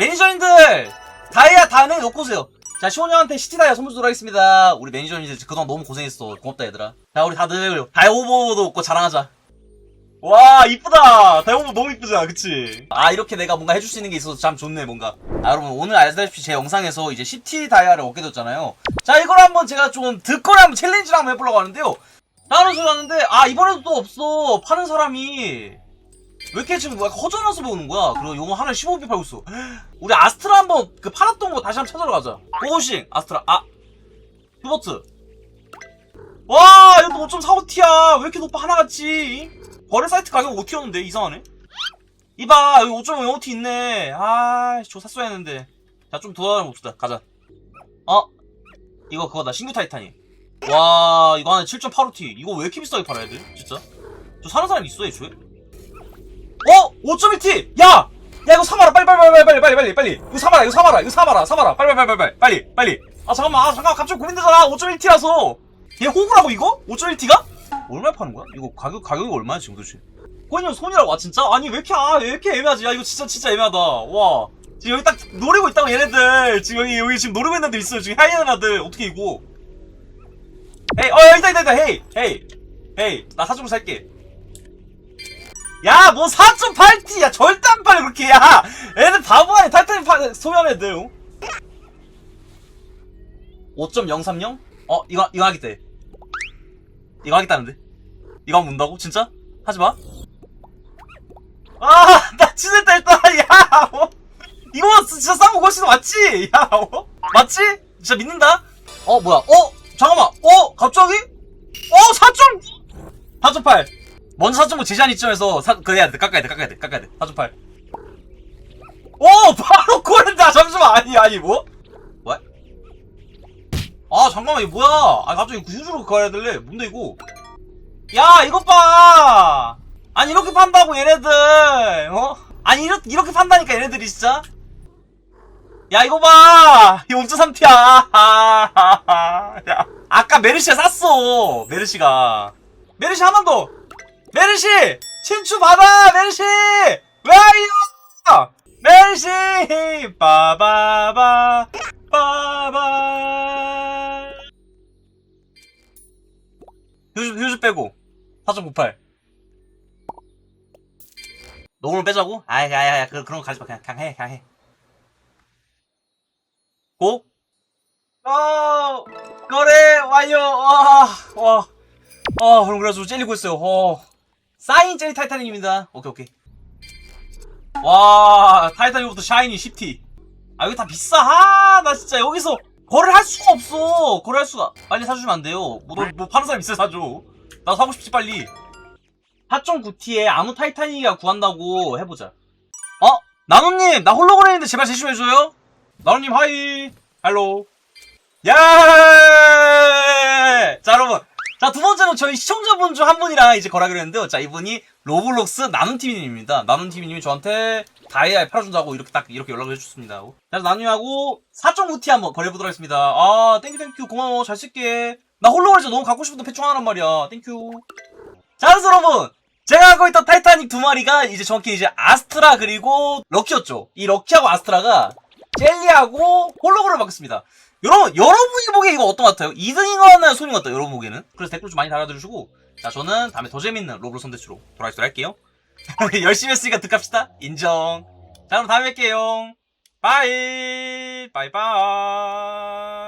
매니저님들 다이아 다음에 놓고 오세요. 자 시원형한테 시티 다이아 선물 주도록 하겠습니다. 우리 매니저님들 그동안 너무 고생했어. 고맙다 얘들아. 자 우리 다들 다이아 오버도 없고 자랑하자. 와 이쁘다. 다이아 오버 너무 이쁘잖아 그치? 아 이렇게 내가 뭔가 해줄 수 있는 게 있어서 참 좋네 뭔가. 아 여러분 오늘 알다시피 제 영상에서 이제 시티 다이아를 얻게 됐잖아요. 자 이걸 한번 제가 좀 듣거나 한번 챌린지를 한번 해보려고 하는데요. 다른 소리 하는데 아 이번에도 또 없어. 파는 사람이 왜 이렇게 지금 뭐 약간 허전해서 보는 거야? 그리고 용어 하나 15비 팔고 있어. 우리 아스트라 한번 그 팔았던 거 다시 한번 찾으러 가자. 고고싱 아스트라 아 휴버트. 와 이것도 5.45T야. 왜 이렇게 높아 하나같이? 거래 사이트 가격 5T였는데 이상하네. 이봐 여기 5.05T 있네. 아저 샀어야 했는데. 자 좀 돌아다녀 봅시다. 가자. 어 이거 그거다 신규 타이탄이. 와 이거 하나 7.85T. 이거 왜 이렇게 비싸게 팔아야 돼? 진짜? 저 사는 사람 있어 애초에? 어? 5.1T! 야! 야 이거 사마라. 빨리 빨리 빨리 빨리 빨리 빨리 빨리. 이거 사마라 이거 사마라 이거 사마라 사마라. 빨리 빨리 빨리 빨리 빨리 아 잠깐만. 아 잠깐만. 갑자기 고민되잖아. 5.1T라서. 얘 호구라고 이거? 5.1T가? 얼마에 파는 거야? 이거 가격 가격이 얼마야 지금 도대체? 코인형 손이라고 아 진짜? 아니 왜 이렇게 아왜 이렇게 애매하지? 야 이거 진짜 진짜 애매하다. 와. 지금 여기 딱 노리고 있다고 얘네들. 지금 여기 여기 지금 노리고 있는 애들 있어요. 지금 하이에나들. 어떻게 이거? 헤이 어 여기다 있다 있다. 헤이 헤이. 헤이. 나 사주고 살게 야, 뭐 4.8T, 야, 절대 안 팔려, 그렇게, 야! 애들 바보 아니 타이탄 파, 소유한 애들, 어? 5.030? 어, 이거, 이거 하겠다. 이거 하겠다는데? 이거 문다고? 진짜? 하지 마. 아, 나 진짜 일단, 야, 어? 이거 진짜 훨씬 더 맞지? 야, 어? 맞지? 진짜 믿는다? 어, 뭐야, 어? 잠깐만, 어? 갑자기? 어, 4.9? 4.8. 먼저 4.9 제시한 이점에서 사, 그래야 돼. 깎아야 돼. 깎아야 돼. 깎아야 돼. 4.8. 오! 바로 고른다! 잠시만! 아니, 아니, 뭐? 뭐? 아, 잠깐만, 이거 뭐야? 아, 갑자기 휴즈로 가야 될래? 뭔데, 이거? 야, 이것 봐! 아니, 이렇게 판다고, 얘네들! 어? 아니, 이렇게, 이렇게 판다니까, 얘네들이 진짜? 야, 이거 봐! 이거 5.3T야! 야. 아까 메르시가 쌌어! 메르시가. 메르시 한번 더! 메르시! 친추 받아! 메르시! 왜 이러! 메르시! 빠바바, 빠바. 휴즈, 휴즈 빼고. 4.98. 녹음을 빼자고? 아이, 아이, 아이, 그, 그런 거 가지 마. 그냥, 그냥 해, 그냥 해. 고? 어, 거래 완료! 와, 와. 아, 그럼 그래서 찔리고 있어요. 어. 사인 젤리 타이타닉입니다. 오케이, 오케이. 와, 타이타닉부터 샤이니 10T. 아, 여기 다 비싸. 아, 나 진짜 여기서 거래를 할 수가 없어. 거래할 수가. 빨리 사주시면 안 돼요. 뭐, 너, 뭐 파는 사람 있어야 사줘. 나도 사고 싶지, 빨리. 4.9T에 아무 타이타닉이가 구한다고 해보자. 어? 나노님, 나 홀로그램인데 제발 제시 좀 해줘요? 나노님, 하이. 할로. 야! 자. 자, 두 번째로 저희 시청자분 중 한 분이랑 이제 거라기로 했는데요. 자, 이분이 로블록스 나눔TV님입니다. 나눔TV님이 저한테 다이아에 팔아준다고 이렇게 딱 이렇게 연락을 해주셨습니다. 그래서 나눔님하고 4.5T 한번 거래해보도록 하겠습니다. 아, 땡큐, 땡큐. 고마워. 잘 쓸게. 나 홀로그램 진짜 너무 갖고 싶은데 패충 하나란 말이야. 땡큐. 자, 그래서 여러분. 제가 갖고 있던 타이타닉 두 마리가 이제 정확히 이제 아스트라 그리고 럭키였죠. 이 럭키하고 아스트라가 젤리하고 홀로그램을 바뀌었습니다. 여러분, 여러분이 보기에 이거 어떤 것 같아요? 2등인 것 같나요? 손인 것 같아요? 여러분 보기에는? 그래서 댓글 좀 많이 달아주시고. 자, 저는 다음에 더 재밌는 로블 선대수로 돌아오도록 할게요. 열심히 했으니까 득합시다. 인정. 자, 그럼 다음에 뵐게요. 바이. 바이바이.